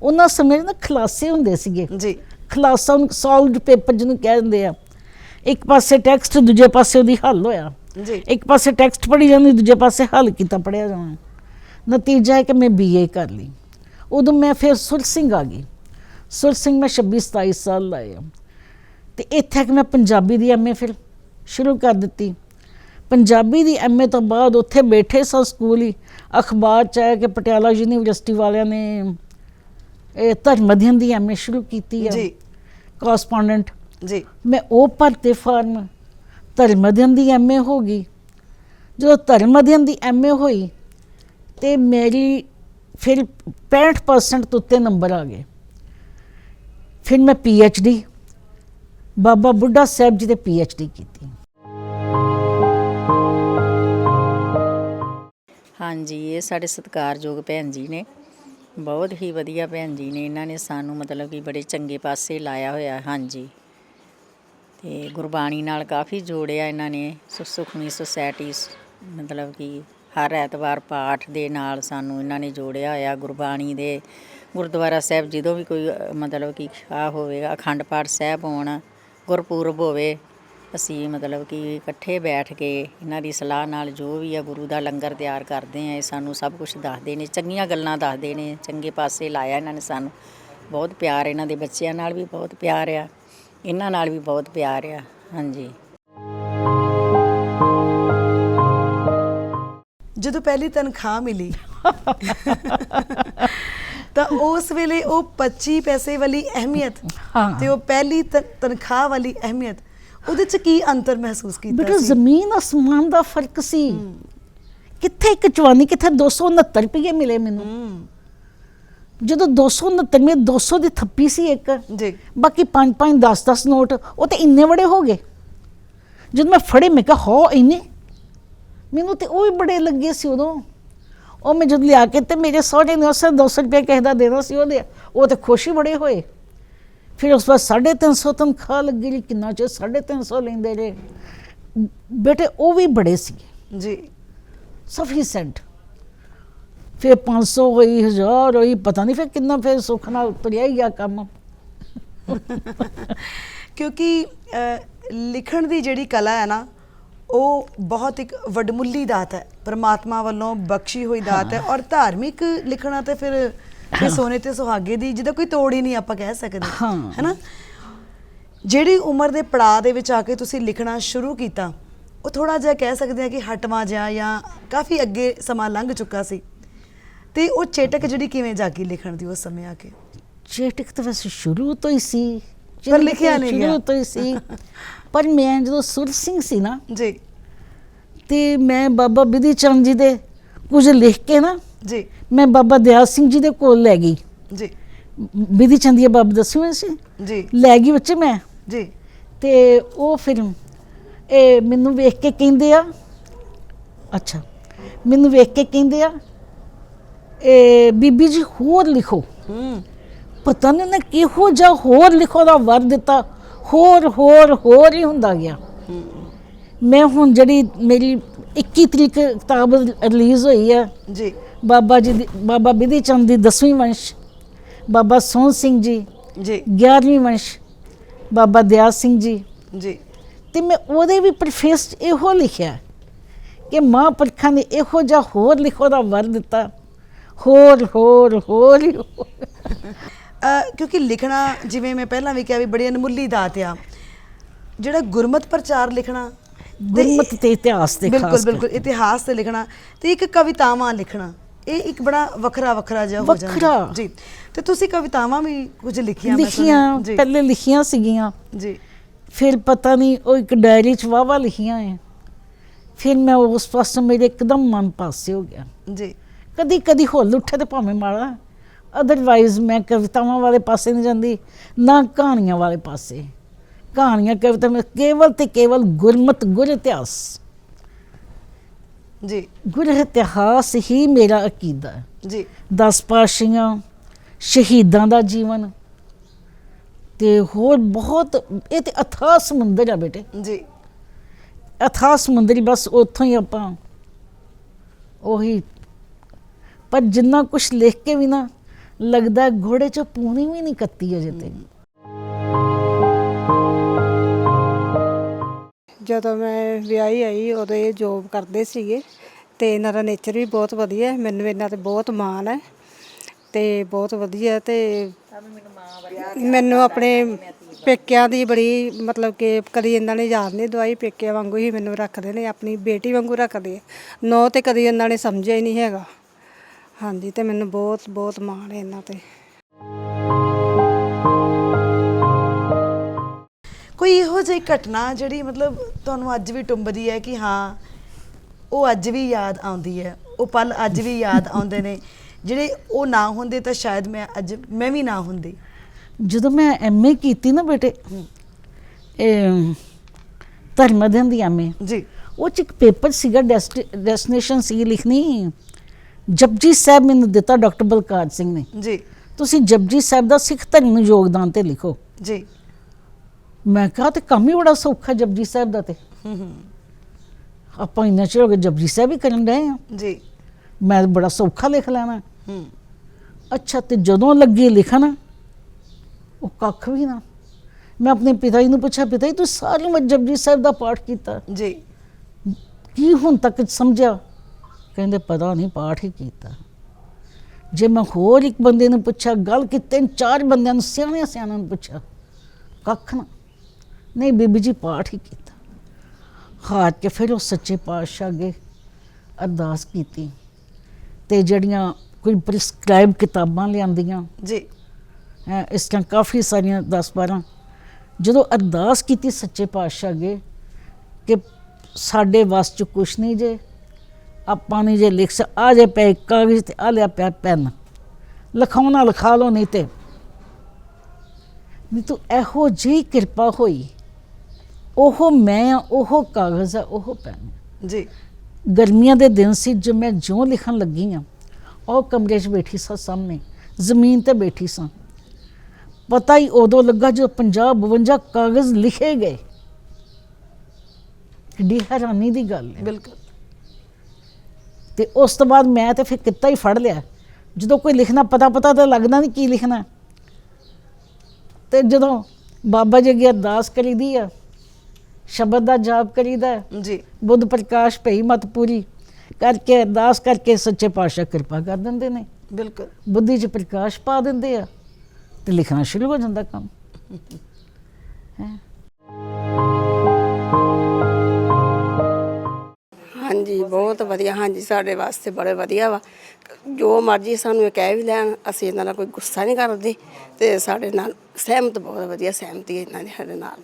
ਉਹਨਾਂ ਸਮੇਂ ਨਾ ਖਲਾਸੇ ਹੁੰਦੇ ਸੀਗੇ। ਜੀ। ਖਲਾਸਾਂ ਨੂੰ ਸੋਲਵਡ ਪੇਪਰ ਜਿਹਨੂੰ ਕਹਿ ਦਿੰਦੇ ਆ। ਇੱਕ ਪਾਸੇ ਟੈਕਸਟ ਦੂਜੇ ਪਾਸੇ ਉਹਦੀ ਹੱਲ ਹੋਇਆ। ਜੀ। ਇੱਕ ਪਾਸੇ ਟੈਕਸਟ ਪੜ੍ਹੀ ਜਾਂਦੀ ਦੂਜੇ ਪਾਸੇ ਹੱਲ ਕੀਤਾ ਪੜਿਆ ਜਾਣਾ। ਨਤੀਜਾ ਹੈ ਕਿ ਮੈਂ ਬੀਏ ਕਰ ਲਈ। ਉਦੋਂ ਮੈਂ ਫਿਰ ਸੁਰ ਸਿੰਘ ਆ ਗਈ। ਸੁਰ ਸਿੰਘ ਮੈਂ 26 27 ਸਾਲ ਲਾਏ ਆ। ਤੇ ਇੱਥੇ ਕਿ ਮੈਂ ਪੰਜਾਬੀ ਦੀ ਐਮਏ ਫਿਰ ਸ਼ੁਰੂ ਕਰ ਦਿੱਤੀ। ਪੰਜਾਬੀ ਦੀ ਐਮਏ ਤੋਂ ਬਾਅਦ ਉੱਥੇ ਬੈਠੇ ਸਾਂ ਸਕੂਲ ਹੀ। ਅਖਬਾਰ ਚ ਆਇਆ ਕਿ ਪਟਿਆਲਾ ਯੂਨੀਵਰਸਿਟੀ ਵਾਲਿਆਂ ਨੇ ਇਹ ਧਰਮ ਅਧਿਐਨ ਦੀ ਐਮਏ ਸ਼ੁਰੂ ਕੀਤੀ ਆ। ਜੀ। ਕਰਸਪੋਂਡੈਂਟ ਜੀ। ਮੈਂ ਉਹ ਭਰਤੇ ਫਾਰਮ ਧਰਮ ਅਧਿਐਨ ਦੀ ਐਮਏ ਹੋ ਗਈ। ਜਦੋਂ ਧਰਮ ਅਧਿਐਨ ਦੀ ਐਮਏ ਹੋਈ ਤੇ ਮੇਰੀ ਫਿਰ 65% ਤੋਂ ਉੱਤੇ ਨੰਬਰ ਆ ਗਏ। ਫਿਰ ਮੈਂ ਡੀ ਬਾਬਾ ਬੁੱਢਾ ਸਾਹਿਬ ਜੀ ਦੇ ਪੀ ਐਚ ਡੀ ਕੀਤੀ। ਹਾਂਜੀ, ਇਹ ਸਾਡੇ ਸਤਿਕਾਰਯੋਗ ਭੈਣ ਜੀ ਨੇ। ਬਹੁਤ ਹੀ ਵਧੀਆ ਭੈਣ ਜੀ ਨੇ। ਇਹਨਾਂ ਨੇ ਸਾਨੂੰ ਮਤਲਬ ਕਿ ਬੜੇ ਚੰਗੇ ਪਾਸੇ ਲਾਇਆ ਹੋਇਆ, ਹਾਂਜੀ। ਤੇ ਗੁਰਬਾਣੀ ਨਾਲ ਕਾਫੀ ਜੋੜਿਆ ਇਹਨਾਂ ਨੇ। ਸੁ- ਸੁਖਮਨੀ ਸੁਸਾਇਟੀ ਮਤਲਬ ਕਿ ਹਰ ਐਤਵਾਰ ਪਾਠ ਦੇ ਨਾਲ ਸਾਨੂੰ ਇਹਨਾਂ ਨੇ ਜੋੜਿਆ ਹੋਇਆ। ਗੁਰਬਾਣੀ ਦੇ ਗੁਰਦੁਆਰਾ ਸਾਹਿਬ ਜਦੋਂ ਵੀ ਕੋਈ, ਮਤਲਬ ਕਿ ਆ ਹੋਵੇਗਾ, ਅਖੰਡ ਪਾਠ ਸਾਹਿਬ ਹੋਣ ਗੁਰਪੁਰਬ ਹੋਵੇ ਅਸੀਂ ਮਤਲਬ ਕਿ ਇਕੱਠੇ ਬੈਠ ਕੇ ਇਹਨਾਂ ਦੀ ਸਲਾਹ ਨਾਲ ਜੋ ਵੀ ਆ ਗੁਰੂ ਦਾ ਲੰਗਰ ਤਿਆਰ ਕਰਦੇ ਆ ਇਹ ਸਾਨੂੰ ਸਭ ਕੁਝ ਦੱਸਦੇ ਨੇ ਚੰਗੀਆਂ ਗੱਲਾਂ ਦੱਸਦੇ ਨੇ ਚੰਗੇ ਪਾਸੇ ਲਾਇਆ ਇਹਨਾਂ ਨੇ ਸਾਨੂੰ। ਬਹੁਤ ਪਿਆਰ ਇਹਨਾਂ ਦੇ ਬੱਚਿਆਂ ਨਾਲ ਵੀ ਬਹੁਤ ਪਿਆਰ ਆ ਇਹਨਾਂ ਨਾਲ ਵੀ ਬਹੁਤ ਪਿਆਰ ਆ ਹਾਂਜੀ। ਜਦੋਂ ਪਹਿਲੀ ਤਨਖਾਹ ਮਿਲੀ। ਤਾਂ ਉਸ ਵੇਲੇ ਉਹ 25 ਪੈਸੇ ਵਾਲੀ ਅਹਿਮੀਅਤ ਹਾਂ। ਤੇ ਉਹ ਪਹਿਲੀ ਤ- ਤਨਖਾਹ ਵਾਲੀ ਅਹਿਮੀਅਤ ਉਹਦੇ ਚ ਕੀ ਅੰਤਰ ਮਹਿਸੂਸ ਕੀਤਾ ਬੇਟਾ ਸੀ? ਜ਼ਮੀਨ ਅਸਮਾਨ ਦਾ ਫ਼ਰਕ ਸੀ। ਕਿੱਥੇ ਇੱਕ ਚਵਾਨੀ ਕਿੱਥੇ 269 ਰੁਪਏ ਮਿਲੇ ਮੈਨੂੰ। ਹੂੰ। ਜਦੋਂ 269 ਮੇ 200 ਦੀ ਥੱਪੀ ਸੀ ਇੱਕ। ਜੀ। ਬਾਕੀ 5 5 10 10 ਨੋਟ ਉਹ ਤੇ ਇੰਨੇ ਬੜੇ ਹੋ ਗਏ। ਜਦ ਮੈਂ ਫੜੇ ਮੈਂ ਕਿਹਾ ਹੋ ਇੰਨੇ? ਮੈਨੂੰ ਤੇ ਉਹ ਵੀ ਬੜੇ ਲੱਗੇ ਸੀ ਉਦੋਂ। ਉਹ ਮੈਂ ਜਦ ਲਿਆ ਕੇ ਤੇ ਮੇਰੇ ਸਹੁਰੇ ਨੇ ਉਸੇ 200 ਰੁਪਏ ਕਿਸੇ ਦਾ ਦੇਣਾ ਸੀ ਉਹਦੇ। ਉਹ ਤੇ ਖੁਸ਼ੀ ਬੜੇ ਹੋਏ। ਫਿਰ ਉਸ ਬਾਅਦ 350 ਤਨਖਾਹ ਲੱਗੀ ਲਈ ਕਿੰਨਾ ਚਿਰ 350 ਲੈਂਦੇ ਰਹੇ। ਬੇਟੇ ਉਹ ਵੀ ਬੜੇ ਸੀ ਜੀ। ਸਫੀਸ਼ੈਂਟ ਫਿਰ 500 ਹੋਈ 1000 ਹੋਈ ਪਤਾ ਨਹੀਂ ਫਿਰ ਕਿੰਨਾ ਫਿਰ ਸੁੱਖ ਨਾਲ ਤੁਰਿਆ ਹੀ ਗਿਆ ਕੰਮ। ਕਿਉਂਕਿ ਲਿਖਣ ਦੀ ਜਿਹੜੀ ਕਲਾ ਹੈ ਨਾ ਉਹ ਬਹੁਤ ਇੱਕ ਵਡਮੁੱਲੀ ਦਾਤ ਹੈ। ਪ੍ਰਮਾਤਮਾ ਵੱਲੋਂ ਬਖਸ਼ੀ ਹੋਈ ਦਾਤ ਹੈ ਔਰ ਧਾਰਮਿਕ ਲਿਖਣਾ ਤੇ ਫਿਰ ਇਹ ਸੋਨੇ ਤੇ ਸੁਹਾਗੇ ਦੀ ਜਿਹਦਾ ਕੋਈ ਤੋੜ ਹੀ ਨਹੀਂ ਆਪਾਂ ਕਹਿ ਸਕਦੇ। ਹਾਂ। ਹੈਨਾ? ਜਿਹੜੀ ਉਮਰ ਦੇ ਪੜਾਅ ਦੇ ਵਿੱਚ ਆ ਕੇ ਤੁਸੀਂ ਲਿਖਣਾ ਸ਼ੁਰੂ ਕੀਤਾ ਉਹ ਥੋੜਾ ਜਿਹਾ ਕਹਿ ਸਕਦੇ ਆ ਕਿ ਹਟਵਾ ਜਿਹਾ ਜਾਂ ਕਾਫੀ ਅੱਗੇ ਸਮਾਂ ਲੰਘ ਚੁੱਕਾ ਸੀ। ਤੇ ਉਹ ਚੇਟਕ ਜਿਹੜੀ ਕਿਵੇਂ ਜਾਗੀ ਲਿਖਣ ਦੀ ਉਸ ਸਮੇਂ ਆ ਕੇ? ਚੇਟਕ ਤਾਂ ਵੈਸੇ ਸ਼ੁਰੂ ਤੋਂ ਹੀ ਸੀ। ਪਰ ਲਿਖਿਆ ਤਾਂ ਨਹੀਂ ਸ਼ੁਰੂ ਗਿਆ। ਤੋਂ ਹੀ ਸੀ। ਪਰ ਮੈਂ ਜਦੋਂ ਸੁਰ ਸਿੰਘ ਸੀ ਨਾ ਜੀ। ਤੇ ਮੈਂ ਬਾਬਾ ਬਿਧੀ ਚੰਦ ਜੀ ਦੇ ਕੁਝ ਲਿਖ ਕੇ ਨਾ ਜੀ। ਮੈਂ ਬਾਬਾ ਦਿਆਲ ਸਿੰਘ ਜੀ ਦੇ ਕੋਲ ਲੈ ਗਈ। ਜੀ। ਬਿਧੀ ਚੰਦ ਜੀ ਬਾਬਾ ਦਸਵੇਂ ਸੀ? ਜੀ। ਲੈ ਗਈ ਬੱਚੇ ਮੈਂ। ਜੀ। ਤੇ ਉਹ ਫਿਰ ਇਹ ਮੈਨੂੰ ਵੇਖ ਕੇ ਕਹਿੰਦੇ ਆ ਅੱਛਾ ਮੈਨੂੰ ਵੇਖ ਕੇ ਕਹਿੰਦੇ ਆ ਇਹ ਬੀਬੀ ਜੀ ਹੋਰ ਲਿਖੋ। ਹੂੰ। ਪਤਾ ਨਹੀਂ ਉਹਨੇ ਕਿਹੋ ਜਿਹਾ ਹੋਰ ਲਿਖੋ ਦਾ ਵਰ ਦਿੱਤਾ। ਹੋਰ ਹੋਰ ਹੋਰ ਹੀ ਹੁੰਦਾ ਗਿਆ। ਮੈਂ ਹੁਣ ਜਿਹੜੀ ਮੇਰੀ 21 ਤਰੀਕ ਕਿਤਾਬ ਰਿਲੀਜ਼ ਹੋਈ ਹੈ ਜੀ। ਬਾਬਾ ਜੀ ਦੀ ਬਾਬਾ ਬਿਧੀ ਚੰਦ ਦੀ 10ਵੀਂ ਵੰਸ਼ ਬਾਬਾ ਸੋਹਣ ਸਿੰਘ ਜੀ ਜੀ। 11ਵੀਂ ਵੰਸ਼ ਬਾਬਾ ਦਿਆਲ ਸਿੰਘ ਜੀ। ਜੀ। ਤੇ ਮੈਂ ਉਹਦੇ ਵੀ ਪ੍ਰਫੇਸ 'ਚ ਇਹੋ ਲਿਖਿਆ ਕਿ ਮਹਾਂਪੁਰਖਾਂ ਨੇ ਇਹੋ ਜਿਹਾ ਹੋਰ ਲਿਖੋ ਦਾ ਵਰ ਦਿੱਤਾ। ਹੋਰ ਹੋਰ ਹੋਰ। ਕਿਉਂਕਿ ਲਿਖਣਾ ਜਿਵੇਂ ਮੈਂ ਪਹਿਲਾਂ ਵੀ ਕਿਹਾ ਵੀ ਬੜੀ ਅਨਮੁੱਲੀ ਦਾਤ ਆ। ਜਿਹੜਾ ਗੁਰਮਤ ਪ੍ਰਚਾਰ ਲਿਖਣਾ ਗੁਰਮਤ ਤੇ ਇਤਿਹਾਸ ਤੇ ਬਿਲਕੁਲ ਬਿਲਕੁਲ ਇਤਿਹਾਸ ਤੇ ਲਿਖਣਾ ਤੇ ਇੱਕ ਕਵਿਤਾਵਾਂ ਲਿਖਣਾ ਇਹ ਇੱਕ ਬੜਾ ਵੱਖਰਾ ਵੱਖਰਾ ਜਿਹਾ ਹੋ ਜਾਂਦਾ। ਜੀ ਤੇ ਤੁਸੀਂ ਕਵਿਤਾਵਾਂ ਵੀ ਕੁਝ ਲਿਖੀਆਂ ਲਿਖੀਆਂ ਪਹਿਲੇ ਲਿਖੀਆਂ ਸੀਗੀਆਂ। ਜੀ। ਫਿਰ ਪਤਾ ਨਹੀਂ ਉਹ ਇੱਕ ਡਾਇਰੀ 'ਚ ਵਾਵਾ ਲਿਖੀਆਂ ਹੈ ਫਿਰ ਮੈਂ ਉਸ ਪਾਸੇ ਮੇਰੇ ਇੱਕਦਮ ਮਨ ਪਾਸੇ ਹੋ ਗਿਆ। ਜੀ। ਕਦੀ ਕਦੀ ਹੁੱਲ ਉੱਠੇ ਤੇ ਭਾਵੇਂ ਮਾੜਾ। ਅਦਰਵਾਈਜ਼ ਮੈਂ ਕਵਿਤਾਵਾਂ ਵਾਲੇ ਪਾਸੇ ਨਹੀਂ ਜਾਂਦੀ ਨਾ ਕਹਾਣੀਆਂ ਵਾਲੇ ਪਾਸੇ। ਕਹਾਣੀਆਂ ਕਵਿਤਾ ਮੈਂ ਕੇਵਲ ਤੇ ਕੇਵਲ ਗੁਰਮਤ ਗੁਰ ਇਤਿਹਾਸ। ਜੀ। ਗੁਰ ਇਤਿਹਾਸ ਹੀ ਮੇਰਾ ਅਕੀਦਾ ਹੈ। ਜੀ। ਦਸ ਪਾਸ਼ੀਆਂ ਸ਼ਹੀਦਾਂ ਦਾ ਜੀਵਨ ਤੇ ਹੋਰ ਬਹੁਤ ਇਹ ਤੇ ਅਥਾਹ ਸਮੁੰਦਰ ਆ ਬੇਟੇ। ਜੀ। ਅਥਾਹ ਸਮੁੰਦਰ ਹੀ ਬਸ ਉੱਥੋਂ ਹੀ ਆਪਾਂ ਉਹੀ ਪਰ ਜਿੰਨਾ ਕੁਝ ਲਿਖ ਕੇ ਵੀ ਨਾ ਲੱਗਦਾ ਘੋੜੇ 'ਚ ਪੂਣੀ ਵੀ ਨਹੀਂ ਕੱਤੀ ਅਜੇ ਤੇ। ਜਦੋਂ ਮੈਂ ਵਿਆਹੀ ਆਈ, ਉਦੋਂ ਇਹ ਜੋਬ ਕਰਦੇ ਸੀਗੇ ਤੇ ਇਹਨਾਂ ਦਾ ਨੇਚਰ ਵੀ ਬਹੁਤ ਵਧੀਆ ਹੈ। ਮੈਨੂੰ ਇਹਨਾਂ ਤੇ ਬਹੁਤ ਮਾਣ ਹੈ ਤੇ ਬਹੁਤ ਵਧੀਆ ਤੇ ਮੈਨੂੰ ਆਪਣੇ ਪੇਕਿਆਂ ਦੀ ਬੜੀ ਮਤਲਬ ਕਿ ਕਦੀ ਇਹਨਾਂ ਨੇ ਯਾਦ ਨਹੀਂ ਦਵਾਈ, ਪੇਕਿਆਂ ਵਾਂਗੂ ਹੀ ਮੈਨੂੰ ਰੱਖਦੇ ਨੇ, ਆਪਣੀ ਬੇਟੀ ਵਾਂਗੂ ਰੱਖਦੇ ਆ। ਨੋ ਤੇ ਕਦੀ ਇਹਨਾਂ ਨੇ ਸਮਝਿਆ ਹੀ ਨਹੀਂ ਹੈਗਾ। ਹਾਂਜੀ ਤੇ ਮੈਨੂੰ ਬਹੁਤ ਬਹੁਤ ਮਾਣ ਹੈ ਇਹਨਾਂ ਤੇ। ਕੋਈ ਇਹੋ ਜਿਹੀ ਘਟਨਾ ਜਿਹੜੀ ਮਤਲਬ ਤੁਹਾਨੂੰ ਅੱਜ ਵੀ ਟੁੰਬਦੀ ਹੈ ਕਿ ਹਾਂ ਉਹ ਅੱਜ ਵੀ ਯਾਦ ਆਉਂਦੀ ਹੈ? ਉਹ ਪਲ ਅੱਜ ਵੀ ਯਾਦ ਆਉਂਦੇ ਨੇ? ਜਿਹੜੇ ਉਹ ਨਾ ਹੁੰਦੇ ਤਾਂ ਸ਼ਾਇਦ ਮੈਂ ਅੱਜ ਮੈਂ ਵੀ ਨਾ ਹੁੰਦੀ। ਜਦੋਂ ਮੈਂ ਐਮਏ ਕੀਤੀ ਨਾ ਬੇਟੇ ਇਹ ਧਰਮ ਅਧਿਐਨ ਦੀ ਐਮਏ ਜੀ। ਉਹ ਚ ਇੱਕ ਪੇਪਰ ਸੀਗਾ ਡੈਸਟੀਨੇਸ਼ਨ ਸੀ ਲਿਖਣੀ। ਜਪਜੀ ਸਾਹਿਬ ਮੈਨੂੰ ਦਿੱਤਾ ਡਾਕਟਰ ਬਲਕਾਰ ਸਿੰਘ ਨੇ। ਜੀ। ਤੁਸੀਂ ਜਪਜੀ ਸਾਹਿਬ ਦਾ ਸਿੱਖ ਧਰਮ ਨੂੰ ਯੋਗਦਾਨ ਤੇ ਲਿਖੋ। ਜੀ। ਮੈਂ ਕਿਹਾ ਤੇ ਕੰਮ ਹੀ ਬੜਾ ਸੌਖਾ ਜਪਜੀ ਸਾਹਿਬ ਦਾ ਤੇ। ਹੂੰ ਹੂੰ। ਆਪਾਂ ਇੰਨਾ ਚਿਰ ਹੋ ਗਿਆ ਜਪਜੀ ਸਾਹਿਬ ਹੀ ਕਰਨ ਰਹੇ ਆ। ਜੀ। ਮੈਂ ਬੜਾ ਸੌਖਾ ਲਿਖ ਲੈਣਾ। ਹੂੰ। ਅੱਛਾ ਤੇ ਜਦੋਂ ਲੱਗੀ ਲਿਖਣ ਉਹ ਕੱਖ ਵੀ ਨਾ। ਮੈਂ ਆਪਣੇ ਪਿਤਾ ਜੀ ਨੂੰ ਪੁੱਛਿਆ ਪਿਤਾ ਜੀ ਤੂੰ ਸਾਰੀ ਉਮਰ ਜਪਜੀ ਸਾਹਿਬ ਦਾ ਪਾਠ ਕੀਤਾ। ਜੀ। ਕੀ ਹੁਣ ਤੱਕ ਸਮਝਿਆ? ਕਹਿੰਦੇ ਪਤਾ ਨਹੀਂ ਪਾਠ ਹੀ ਕੀਤਾ। ਜੇ ਮੈਂ ਹੋਰ ਇੱਕ ਬੰਦੇ ਨੂੰ ਪੁੱਛਿਆ ਗੱਲ ਕਿ ਤਿੰਨ ਚਾਰ ਬੰਦਿਆਂ ਨੂੰ ਸਿਆਣੇ ਸਿਆਣਿਆਂ ਨੂੰ ਪੁੱਛਿਆ ਕੱਖ ਨਾ। ਨਹੀਂ ਬੀਬੀ ਜੀ ਪਾਠ ਹੀ ਕੀਤਾ। ਹਾਰ ਕੇ ਫਿਰ ਉਹ ਸੱਚੇ ਪਾਤਸ਼ਾਹ ਅੱਗੇ ਅਰਦਾਸ ਕੀਤੀ। ਤੇ ਜਿਹੜੀਆਂ ਕੋਈ ਪ੍ਰਿਸਕ੍ਰਾਈਬ ਕਿਤਾਬਾਂ ਲਿਆਂਦੀਆਂ। ਜੀ। ਹੈਂ, ਇਸ ਤਰ੍ਹਾਂ ਕਾਫੀ ਸਾਰੀਆਂ 10 12 ਜਦੋਂ ਅਰਦਾਸ ਕੀਤੀ ਸੱਚੇ ਪਾਤਸ਼ਾਹ ਅੱਗੇ ਕਿ ਸਾਡੇ ਵੱਸ ਚ ਕੁਛ ਨਹੀਂ ਜੇ ਆਪਾਂ ਨਹੀਂ ਜੇ ਲਿਖ ਆ ਜੇ ਪੈ ਕਾਗਜ਼ ਤੇ ਆ ਲਿਆ ਪਿਆ ਪੈਨ। ਲਿਖਾਉਣਾ ਲਿਖਾ ਲਓ ਨਹੀਂ ਤੇ। ਨਹੀਂ ਤੂੰ ਇਹੋ ਜਿਹੀ ਕਿਰਪਾ ਹੋਈ। ਉਹ ਮੈਂ ਆ ਉਹ ਕਾਗਜ਼ ਆ ਉਹ ਪੈਨ ਜੀ। ਗਰਮੀਆਂ ਦੇ ਦਿਨ ਸੀ ਜੋ ਮੈਂ ਜਿਉਂ ਲਿਖਣ ਲੱਗੀ ਆ ਉਹ ਕਮਰੇ 'ਚ ਬੈਠੀ ਸਾਂ ਸਾਹਮਣੇ ਜ਼ਮੀਨ ਤੇ ਬੈਠੀ ਸਾਂ। ਪਤਾ ਹੀ ਉਦੋਂ ਲੱਗਾ ਜਦੋਂ 50 52 ਕਾਗਜ਼ ਲਿਖੇ ਗਏ। ਕਿੱਡੀ ਹੈਰਾਨੀ ਦੀ ਗੱਲ ਹੈ। ਬਿਲਕੁਲ। ਤੇ ਉਸ ਤੋਂ ਬਾਅਦ ਮੈਂ ਤੇ ਫਿਰ ਕਿੱਤਾ ਹੀ ਫੜ ਲਿਆ। ਜਦੋਂ ਕੋਈ ਲਿਖਣਾ ਪਤਾ ਪਤਾ ਤਾਂ ਲੱਗਦਾ ਨਹੀਂ ਕੀ ਲਿਖਣਾ। ਤੇ ਜਦੋਂ ਬਾਬਾ ਜੀ ਅੱਗੇ ਅਰਦਾਸ ਕਰੀਦੀ ਆ ਸ਼ਬਦ ਦਾ ਜਾਪ ਕਰੀਦਾ ਹੈ, ਜੀ। ਬੁੱਧ ਪ੍ਰਕਾਸ਼ ਭਈ ਮਤ ਪੂਰੀ ਕਰਕੇ ਅਰਦਾਸ ਕਰਕੇ ਸੱਚੇ ਪਾਤਸ਼ਾਹ ਕਿਰਪਾ ਕਰ ਦਿੰਦੇ ਨੇ। ਬਿਲਕੁਲ। ਬੁੱਧੀ 'ਚ ਪ੍ਰਕਾਸ਼ ਪਾ ਦਿੰਦੇ ਆ ਤੇ ਲਿਖਣਾ ਸ਼ੁਰੂ ਹੋ ਜਾਂਦਾ ਕੰਮ। ਹਾਂਜੀ ਬਹੁਤ ਵਧੀਆ। ਹਾਂਜੀ ਸਾਡੇ ਵਾਸਤੇ ਬੜੇ ਵਧੀਆ ਵਾ। ਜੋ ਮਰਜ਼ੀ ਸਾਨੂੰ ਇਹ ਕਹਿ ਵੀ ਲੈਣ ਅਸੀਂ ਇਹਨਾਂ ਨਾਲ ਕੋਈ ਗੁੱਸਾ ਨਹੀਂ ਕਰਦੇ ਤੇ ਸਾਡੇ ਨਾਲ ਸਹਿਮਤ ਬਹੁਤ ਵਧੀਆ ਸਹਿਮਤੀ ਹੈ ਇਹਨਾਂ ਦੀ ਸਾਡੇ ਨਾਲ।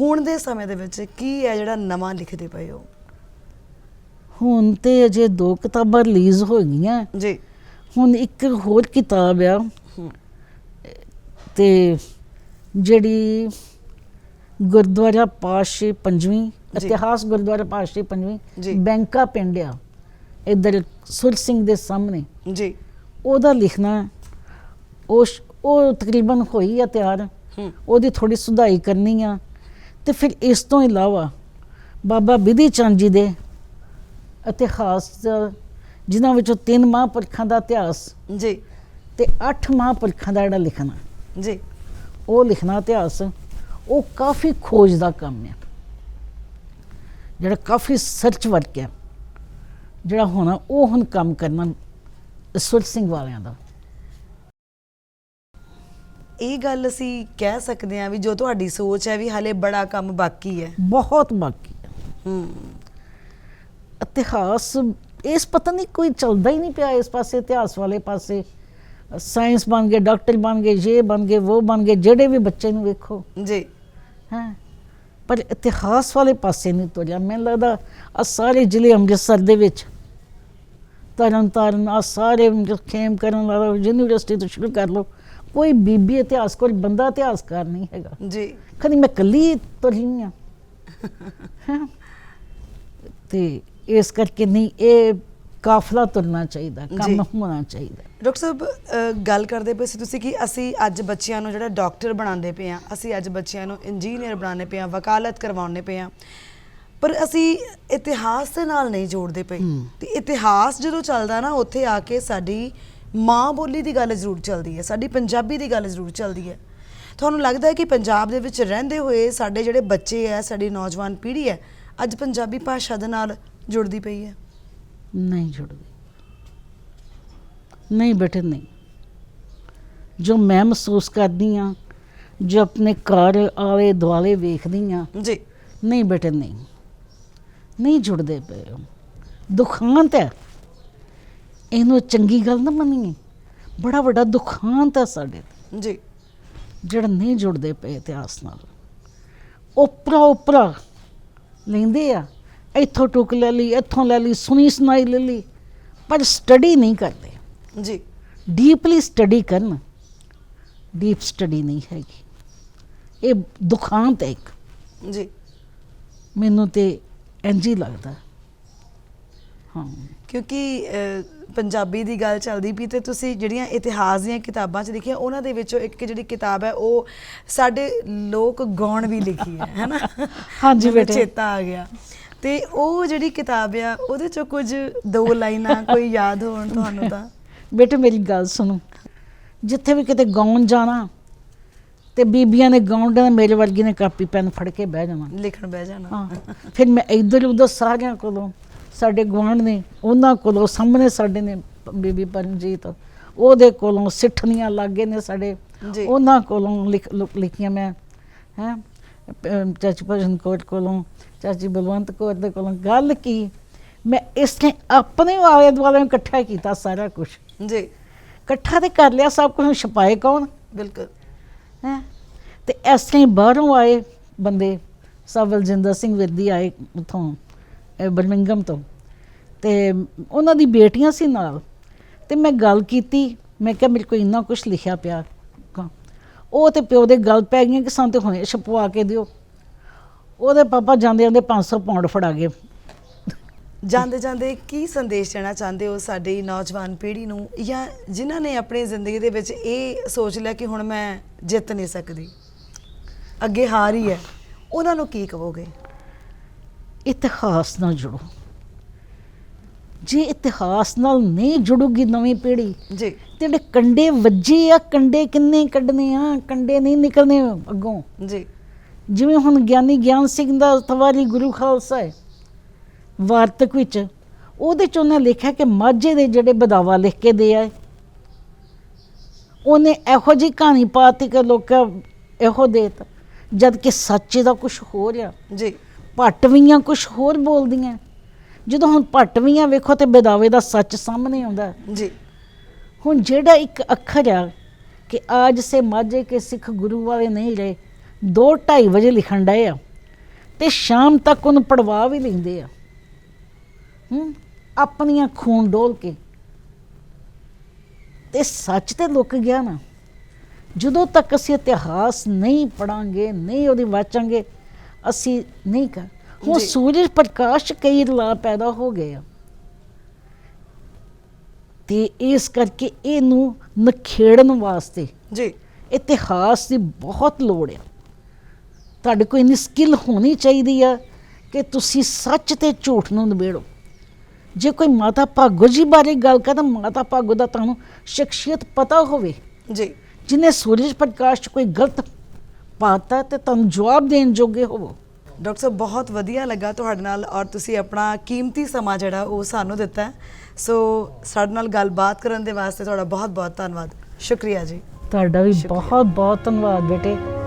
ਹੁਣ ਦੇ ਸਮੇਂ ਦੇ ਵਿੱਚ ਕੀ ਹੈ ਜਿਹੜਾ ਨਵਾਂ ਲਿਖਦੇ ਪਏ ਹੋ? ਹੁਣ ਤੇ ਅਜੇ ਦੋ ਕਿਤਾਬਾਂ ਰਿਲੀਜ਼ ਹੋ ਗਈਆਂ। ਜੀ। ਹੁਣ ਇੱਕ ਹੋਰ ਕਿਤਾਬ ਆ। ਤੇ ਜਿਹੜੀ ਗੁਰਦੁਆਰਾ ਪਾਸ਼ੇ ਪੰਜਵੀਂ ਇਤਿਹਾਸ ਗੁਰਦੁਆਰਾ ਪਾਸ਼ੇ। ਪੰਜਵੀਂ ਬੈਂਕਾ ਪਿੰਡ ਆ ਇਧਰ ਸੁਰ ਸਿੰਘ ਦੇ ਸਾਹਮਣੇ। ਜੀ। ਉਹਦਾ ਲਿਖਣਾ ਉਹ ਉਹ ਤਕਰੀਬਨ ਹੋਈ ਆ ਤਿਆਰ ਉਹਦੀ ਥੋੜੀ ਸੁਧਾਈ ਕਰਨੀ ਆ ਤੇ ਫਿਰ ਇਸ ਤੋਂ ਇਲਾਵਾ ਬਾਬਾ ਬਿਧੀ ਚੰਦ ਜੀ ਦੇ ਇਤਿਹਾਸ ਜਿਨ੍ਹਾਂ ਵਿੱਚੋਂ ਤਿੰਨ ਮਹਾਂਪੁਰਖਾਂ ਦਾ ਇਤਿਹਾਸ ਜੀ। ਤੇ ਅੱਠ ਮਹਾਂਪੁਰਖਾਂ ਦਾ ਜਿਹੜਾ ਲਿਖਣਾ। ਜੀ। ਉਹ ਲਿਖਣਾ ਇਤਿਹਾਸ। ਉਹ ਕਾਫੀ ਖੋਜ ਦਾ ਕੰਮ ਹੈ। ਜਿਹੜਾ ਕਾਫੀ ਸਰਚ ਵਰਕ ਹੈ ਜਿਹੜਾ ਹੋਣਾ ਉਹ ਹੁਣ ਕੰਮ ਕਰਨਾ ਸੁਰ ਸਿੰਘ ਵਾਲਿਆਂ ਦਾ। ਇਹ ਗੱਲ ਅਸੀਂ ਕਹਿ ਸਕਦੇ ਹਾਂ ਵੀ ਜੋ ਤੁਹਾਡੀ ਸੋਚ ਹੈ ਵੀ ਹਲੇ ਬੜਾ ਕੰਮ ਬਾਕੀ ਹੈ। ਬਹੁਤ ਬਾਕੀ ਹੈ। ਹੂੰ। ਇਤਿਹਾਸ ਇਸ ਪਤਾ ਨਹੀਂ ਕੋਈ ਚੱਲਦਾ ਹੀ ਨਹੀਂ ਪਿਆ ਇਸ ਪਾਸੇ ਇਤਿਹਾਸ ਵਾਲੇ ਪਾਸੇ। ਸਾਇੰਸ ਬਣ ਗਏ ਡਾਕਟਰ ਬਣ ਗਏ ਇਹ ਬਣ ਗਏ ਉਹ ਬਣ ਗਏ ਜਿਹੜੇ ਵੀ ਬੱਚੇ ਨੂੰ ਵੇਖੋ। ਜੀ। ਹੈ। ਪਰ ਇਤਿਹਾਸ ਵਾਲੇ ਪਾਸੇ ਨਹੀਂ ਤੁਰਿਆ। ਮੈਨੂੰ ਲੱਗਦਾ ਆ ਸਾਰੇ ਜ਼ਿਲ੍ਹੇ ਅੰਮ੍ਰਿਤਸਰ ਦੇ ਵਿੱਚ ਤਰਨ ਤਾਰਨ ਆ ਸਾਰੇ ਖੇਮ ਕਰਨ ਵਾਲਾ ਯੂਨੀਵਰਸਿਟੀ ਤੋਂ ਸ਼ੁਰੂ ਕਰ ਲਓ। ਕੋਈ ਬੀਬੀ ਇਤਿਹਾਸ ਕੋਈ ਬੰਦਾ ਇਤਿਹਾਸਕਾਰ ਨਹੀਂ ਹੈਗਾ। ਜੀ। ਕਦੀ ਮੈਂ ਕੱਲੀ ਤੁਰੀ ਹੈਂ। ਤੇ ਇਸ ਕਰਕੇ ਨਹੀਂ ਇਹ ਕਾਫਲਾ ਤੁਰਨਾ ਚਾਹੀਦਾ। ਕੰਮ ਹੋਣਾ ਚਾਹੀਦਾ। ਡਾਕਟਰ ਸਾਹਿਬ ਗੱਲ ਕਰਦੇ ਪਏ ਸੀ ਤੁਸੀਂ ਕਿ ਅਸੀਂ ਅੱਜ ਬੱਚਿਆਂ ਨੂੰ ਜਿਹੜਾ ਡਾਕਟਰ ਬਣਾਉਂਦੇ ਪਏ ਆ ਅਸੀਂ ਅੱਜ ਬੱਚਿਆਂ ਨੂੰ ਇੰਜੀਨੀਅਰ ਬਣਾਉਂਦੇ ਪਏ ਆ ਵਕਾਲਤ ਕਰਵਾਉਂਦੇ ਪਏ ਆ ਪਰ ਅਸੀਂ ਇਤਿਹਾਸ ਦੇ ਨਾਲ ਨਹੀਂ ਜੋੜਦੇ ਪਏ। ਤੇ ਇਤਿਹਾਸ ਜਦੋਂ ਚੱਲਦਾ ਨਾ ਉੱਥੇ ਆ ਕੇ ਸਾਡੀ ਮਾਂ ਬੋਲੀ ਦੀ ਗੱਲ ਜ਼ਰੂਰ ਚੱਲਦੀ ਹੈ ਸਾਡੀ ਪੰਜਾਬੀ ਦੀ ਗੱਲ ਜ਼ਰੂਰ ਚੱਲਦੀ ਹੈ। ਤੁਹਾਨੂੰ ਲੱਗਦਾ ਹੈ ਕਿ ਪੰਜਾਬ ਦੇ ਵਿੱਚ ਰਹਿੰਦੇ ਹੋਏ ਸਾਡੇ ਜਿਹੜੇ ਬੱਚੇ ਆ ਸਾਡੀ ਨੌਜਵਾਨ ਪੀੜ੍ਹੀ ਹੈ ਅੱਜ ਪੰਜਾਬੀ ਭਾਸ਼ਾ ਦੇ ਨਾਲ ਜੁੜਦੀ ਪਈ ਹੈ? ਨਹੀਂ ਜੁੜਦੀ ਨਹੀਂ ਬੇਟੇ ਨਹੀਂ ਜੋ ਮੈਂ ਮਹਿਸੂਸ ਕਰਦੀ ਆ ਜੋ ਆਪਣੇ ਘਰ ਆਲੇ ਦੁਆਲੇ ਵੇਖਦੀ ਆ ਜੀ ਨਹੀਂ ਬੇਟੇ ਨਹੀਂ ਨਹੀਂ ਜੁੜਦੇ ਪਏ। ਦੁਖਾਂਤ ਹੈ ਇਹਨੂੰ ਚੰਗੀ ਗੱਲ ਨਾ ਮੰਨੀਏ ਬੜਾ ਵੱਡਾ ਦੁਖਾਂਤ ਹੈ ਸਾਡੇ ਤੇ, ਜੀ ਜਿਹੜਾ ਨਹੀਂ ਜੁੜਦੇ ਪਏ ਇਤਿਹਾਸ ਨਾਲ ਉਪਰਾ ਉਪਰਾ ਲੈਂਦੇ ਆ ਇੱਥੋਂ ਟੁਕ ਲੈ ਲਈ ਇੱਥੋਂ ਲੈ ਲਈ ਸੁਣੀ ਸੁਣਾਈ ਲੈ ਲਈ ਪਰ ਸਟੱਡੀ ਨਹੀਂ ਕਰਦੇ। ਜੀ। ਡੀਪਲੀ ਸਟੱਡੀ ਕਰਨ ਡੀਪ ਸਟੱਡੀ ਨਹੀਂ ਹੈਗੀ। ਇਹ ਦੁਖਾਂਤ ਹੈ ਇੱਕ। ਜੀ। ਮੈਨੂੰ ਤੇ ਇੰਝ ਹੀ ਲੱਗਦਾ। ਹਾਂ। ਕਿਉਂਕਿ ਪੰਜਾਬੀ ਦੀ ਗੱਲ ਚੱਲਦੀ ਪਈ ਤੇ ਤੁਸੀਂ ਜਿਹੜੀਆਂ ਇਤਿਹਾਸ ਦੀਆਂ ਕਿਤਾਬਾਂ 'ਚ ਲਿਖੀਆਂ ਉਹਨਾਂ ਦੇ ਵਿੱਚੋਂ ਇੱਕ ਜਿਹੜੀ ਕਿਤਾਬ ਹੈ ਉਹ ਸਾਡੇ ਲੋਕ ਗਾਉਣ ਵੀ ਲਿਖੀ ਹੈ ਹੈਨਾ ਹਾਂਜੀ ਬੇਟੇ। ਚੇਤਾ ਆ ਗਿਆ। ਤੇ ਉਹ ਜਿਹੜੀ ਕਿਤਾਬ ਆ ਉਹਦੇ 'ਚੋਂ ਕੁਝ ਦੋ ਲਾਈਨਾਂ ਕੋਈ ਯਾਦ ਹੋਣ ਤੁਹਾਨੂੰ ਤਾਂ? ਬੇਟੇ ਮੇਰੀ ਗੱਲ ਸੁਣੋ। ਜਿੱਥੇ ਵੀ ਕਿਤੇ ਗਾਉਣ ਜਾਣਾ ਤੇ ਬੀਬੀਆਂ ਨੇ ਗਾਉਣ ਦਾ ਮੇਰੇ ਵਰਗੀ ਨੇ ਕਾਪੀ ਪੈਨ ਫੜ ਕੇ ਬਹਿ ਜਾਣਾ। ਲਿਖਣ ਬਹਿ ਜਾਣਾ। ਹਾਂ। ਫਿਰ ਮੈਂ ਇੱਧਰ ਉੱਧਰ ਸਾਰਿਆਂ ਕੋਲੋਂ ਸਾਡੇ ਗੁਆਂਢ ਨੇ ਉਹਨਾਂ ਕੋਲੋਂ ਸਾਹਮਣੇ ਸਾਡੇ ਨੇ ਬੀਬੀ ਪਰਮਜੀਤ ਉਹਦੇ ਕੋਲੋਂ ਸਿੱਠਣੀਆਂ ਲੱਗੇ ਨੇ ਸਾਡੇ। ਉਹਨਾਂ ਕੋਲੋਂ ਲਿਖ ਲਿਖੀਆਂ ਮੈਂ ਹੈ ਚਾਚੀ ਭਜਨ ਕੌਰ ਕੋਲੋਂ। ਚਾਚੀ ਬਲਵੰਤ ਕੌਰ ਦੇ ਕੋਲੋਂ ਗੱਲ ਕੀ? ਮੈਂ ਇਸ ਨੇ ਆਪਣੇ ਆਲੇ ਦੁਆਲੇ ਨੂੰ ਇਕੱਠਾ ਕੀਤਾ ਸਾਰਾ ਕੁਝ ਜੀ। ਇਕੱਠਾ ਤੇ ਕਰ ਲਿਆ ਸਭ ਕੁਝ ਛਪਾਏ ਕੌਣ? ਬਿਲਕੁਲ। ਹੈ? ਤੇ ਇਸ ਤਰ੍ਹਾਂ ਹੀ ਬਾਹਰੋਂ ਆਏ ਬੰਦੇ ਸਭ ਬਲਜਿੰਦਰ ਸਿੰਘ ਵਿਰਦੀ ਆਏ ਉਥੋਂ ਬਰਮਿੰਗਮ ਤੋਂ। ਤੇ ਉਹਨਾਂ ਦੀ ਬੇਟੀਆਂ ਸੀ ਨਾਲ। ਤੇ ਮੈਂ ਗੱਲ ਕੀਤੀ ਮੈਂ ਕਿਹਾ ਮੇਰੇ ਕੋਲ ਇੰਨਾ ਕੁਝ ਲਿਖਿਆ ਪਿਆ। ਉਹ ਤੇ ਪਿਓ ਦੇ ਗੱਲ ਪੈ ਗਈਆਂ ਕਿ ਸਾਨੂੰ ਤੇ ਹੁਣੇ ਛਪਵਾ ਕੇ ਦਿਓ। ਉਹਦੇ ਪਾਪਾ ਜਾਂਦੇ ਜਾਂਦੇ 500 ਪਾਉਂਡ ਫੜਾ ਗਏ। ਜਾਂਦੇ ਜਾਂਦੇ ਕੀ ਸੰਦੇਸ਼ ਦੇਣਾ ਚਾਹੁੰਦੇ ਹੋ ਸਾਡੀ ਨੌਜਵਾਨ ਪੀੜ੍ਹੀ ਨੂੰ ਜਾਂ ਜਿਨ੍ਹਾਂ ਨੇ ਆਪਣੀ ਜ਼ਿੰਦਗੀ ਦੇ ਵਿੱਚ ਇਹ ਸੋਚ ਲਿਆ ਕਿ ਹੁਣ ਮੈਂ ਜਿੱਤ ਨਹੀਂ ਸਕਦੀ? ਅੱਗੇ ਹਾਰ ਹੀ ਹੈ। ਉਹਨਾਂ ਨੂੰ ਕੀ ਕਹੋਗੇ? ਇਤਿਹਾਸ ਨਾਲ ਜੁੜੋ। ਜੇ ਇਤਿਹਾਸ ਨਾਲ ਨਹੀਂ ਜੁੜੂਗੀ ਨਵੀਂ ਪੀੜ੍ਹੀ ਜੀ। ਤੇ ਜਿਹੜੇ ਕੰਡੇ ਵੱਜੇ ਆ ਕੰਡੇ ਕਿੰਨੇ ਕੱਢਨੇ ਆ ਕੰਡੇ ਨਹੀਂ ਨਿਕਲਨੇ ਅੱਗੋਂ। ਜੀ। ਜਿਵੇਂ ਹੁਣ ਗਿਆਨੀ ਗਿਆਨ ਸਿੰਘ ਦਾ ਤਵਾਰੀ ਗੁਰੂ ਖਾਲਸਾ ਹੈ ਵਾਰਤਕ ਵਿੱਚ ਉਹਦੇ ਚ ਉਹਨੇ ਲਿਖਿਆ ਕਿ ਮਾਝੇ ਦੇ ਜਿਹੜੇ ਬਦਾਵਾ ਲਿਖ ਕੇ ਦੇ ਆਏ। ਉਹਨੇ ਇਹੋ ਜਿਹੀ ਕਹਾਣੀ ਪਾਤੀ ਕਿ ਲੋਕਾਂ ਇਹੋ ਦੇਤ। ਜਦ ਕਿ ਸੱਚ ਦਾ ਕੁਝ ਹੋ ਰਿਹਾ ਜੀ। ਪਟਵੀਆਂ ਕੁਝ ਹੋਰ ਬੋਲਦੀਆਂ। ਜਦੋਂ ਹੁਣ ਪਟਵੀਆਂ ਵੇਖੋ ਤੇ ਬਦਾਵੇ ਦਾ ਸੱਚ ਸਾਹਮਣੇ ਆਉਂਦਾ। ਜੀ। ਹੁਣ ਜਿਹੜਾ ਇੱਕ ਅੱਖਰ ਆ ਕਿ ਆਜ ਸੇ ਮਾਝੇ ਕੇ ਸਿੱਖ ਗੁਰੂ ਵਾਲੇ ਨਹੀਂ ਰਹੇ 2:30 ਵਜੇ ਲਿਖਣ ਡਏ ਆ ਤੇ ਸ਼ਾਮ ਤੱਕ ਉਹਨੂੰ ਪੜਵਾ ਵੀ ਲੈਂਦੇ ਆ। ਹੂੰ ਆਪਣੀਆਂ ਖੂਨ ਡੋਲ ਕੇ। ਤੇ ਸੱਚ ਤੇ ਲੁਕ ਗਿਆ ਨਾ ਜਦੋਂ ਤੱਕ ਅਸੀਂ ਇਤਿਹਾਸ ਨਹੀਂ ਪੜਾਂਗੇ ਨਹੀਂ ਉਹਦੀ ਵਾਚਾਂਗੇ ਅਸੀਂ ਨਹੀਂ ਕਰ ਹੁਣ। ਸੂਰਜ ਪ੍ਰਕਾਸ਼ ਕਈ ਲਾ ਪੈਦਾ ਹੋ ਗਏ ਆ। ਤੇ ਇਸ ਕਰਕੇ ਇਹਨੂੰ ਨਖੇੜਨ ਵਾਸਤੇ ਜੀ। ਇਤਿਹਾਸ ਦੀ ਬਹੁਤ ਲੋੜ ਆ। ਤੁਹਾਡੇ ਕੋਲ ਇੰਨੀ ਸਕਿੱਲ ਹੋਣੀ ਚਾਹੀਦੀ ਆ ਕਿ ਤੁਸੀਂ ਸੱਚ ਤੇ ਝੂਠ ਨੂੰ ਨਿਬੇੜੋ। ਜੇ ਕੋਈ ਮਾਤਾ ਭਾਗੋ ਜੀ ਬਾਰੇ ਗੱਲ ਕਰਦਾ ਮਾਤਾ ਭਾਗੋ ਦਾ ਤੁਹਾਨੂੰ ਸ਼ਖਸੀਅਤ ਪਤਾ ਹੋਵੇ। ਜੀ। ਜਿਹਨੇ ਸੂਰਜ ਪ੍ਰਕਾਸ਼ 'ਚ ਕੋਈ ਗਲਤ ਪਾਤਾ ਤੇ ਤੁਹਾਨੂੰ ਜਵਾਬ ਦੇਣ ਜੋਗੇ ਹੋਵੋ। ਡਾਕਟਰ ਸਾਹਿਬ ਬਹੁਤ ਵਧੀਆ ਲੱਗਾ ਤੁਹਾਡੇ ਨਾਲ ਔਰ ਤੁਸੀਂ ਆਪਣਾ ਕੀਮਤੀ ਸਮਾਂ ਜਿਹੜਾ ਉਹ ਸਾਨੂੰ ਦਿੱਤਾ। ਸੋ ਸਾਡੇ ਨਾਲ ਗੱਲਬਾਤ ਕਰਨ ਦੇ ਵਾਸਤੇ ਤੁਹਾਡਾ ਬਹੁਤ ਬਹੁਤ ਧੰਨਵਾਦ। ਸ਼ੁਕਰੀਆ ਜੀ। ਤੁਹਾਡਾ ਵੀ ਬਹੁਤ ਬਹੁਤ ਧੰਨਵਾਦ ਬੇਟੇ।